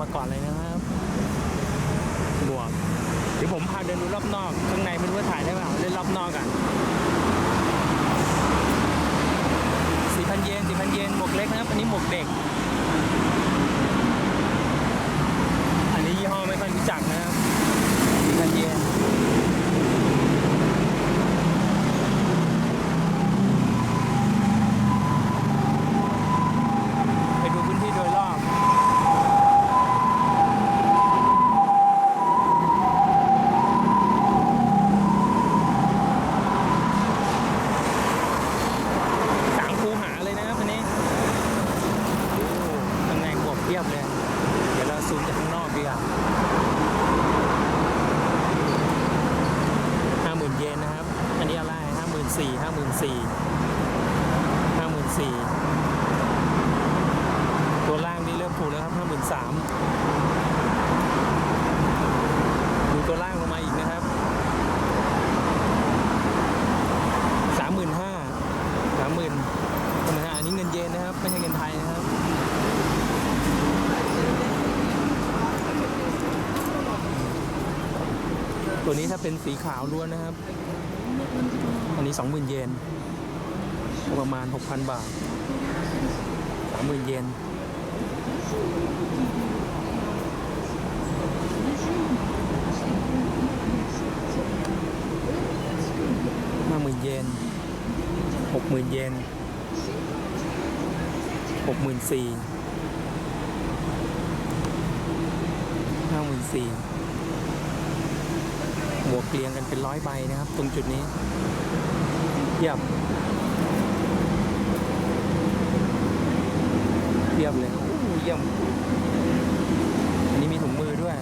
มาก่อนเลยนะครับ บวกเดี๋ยวผมพาเดินดูรอบนอก ข้างในไม่รู้ว่าถ่ายได้เปล่าเล่นรอบนอกกันสี่พันเยนสี่พันเยนหมวกเล็กนะครับ อันนี้หมวกเด็ก อันนี้ยี่ห้อไม่ค่อยรู้จักนะครับสี่พันเยน ไปดูพื้นที่โดยรอบ สามคูหาเลยนะครับอันนี้โอ้ข้ เรียบเลย เดี๋ยวเราซูมจากข้างนอกดีกว่าห้าหมื่นเยนนะครับ อันนี้อะไรห้าหมื่นสี่ห้าหมื่นสี่ห้าหมื่นสี่ตัวล่างนี่เริ่มผูกแล้วครับห้าหมื่นสามดูตัวล่างลงมาอีกนะครับสามหมื่นห้าสามหมื่นทำไมฮะอันนี้เงินเยนนะครับ ไม่ใช่เงินไทยนะครับ ตัวนี้ถ้าเป็นสีขาวล้วนนะครับ อันนี้สองหมื่นเยน ประมาณหกพันบาทสามหมื่นเยนห้าหมื่นเยนหกหมื่นเยนหกหมื่นสี่ห้าหมื่นสี่ หมวกเรียงกันเป็นร้อยใบนะครับ ตรงจุดนี้เทียบเทียบเลยโอ้เยี่ยมอันนี้มีถุงมือด้วย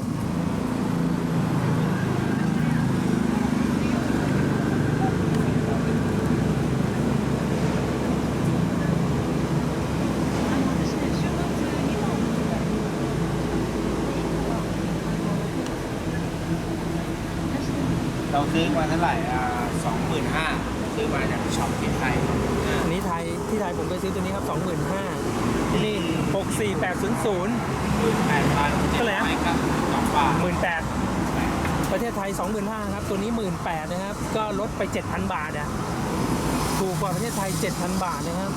เราซื้อมาเท่าไหร่อ่าสองหมื่นห้าซื้อมาจากช็อปที่ไทยอันนี้ไทยที่ไทยผมไปซื้อตัวนี้ครับ 25,000ที่นี่ 64800แปดพันเท่าไหร่นะครับสองบาท18,000ประเทศไทย 25,000ครับ ตัวนี้ 18,000นะครับ ก็ลดไป 7,000 บาทอะ ถูกกว่าประเทศไทย 7,000 บาทนะครับ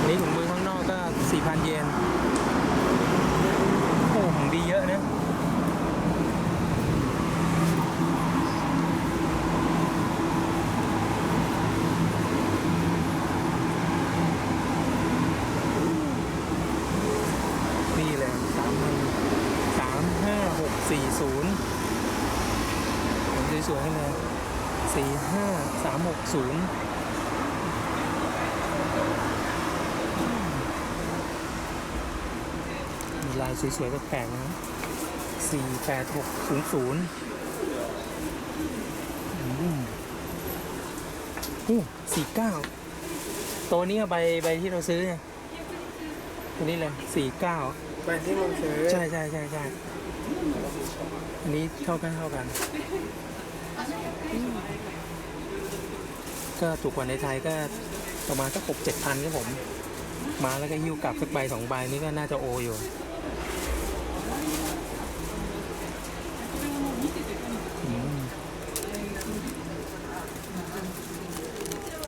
อันนี้ถุงมือข้างนอกก็ 4,000 เยน โอ้ของดีเยอะนะ นี่เลยสามพันสามห้าหกสี่ ศูนย์ผมสวยๆให้เลยสี่ห้าสามหกศูนย์มีลายสวยๆแปลกๆนะครับสี่แปดหกศูนย์ศูนย์อู้สี่เก้าตัวนี้อะใบใบที่เราซื้อเนี่ยตัวนี้เลยสี่เก้าไปที่เราซื้อ ใช่ใช่ใช่ใช่ันนี้เท่ากันเท่ากัน ก็ถูกกว่าในไทยก็ประมาณสักหกเจ็ดพันครับผม มาแล้วก็ยิ้วกลับสักใบสองใบนี้ก็น่าจะโออยู่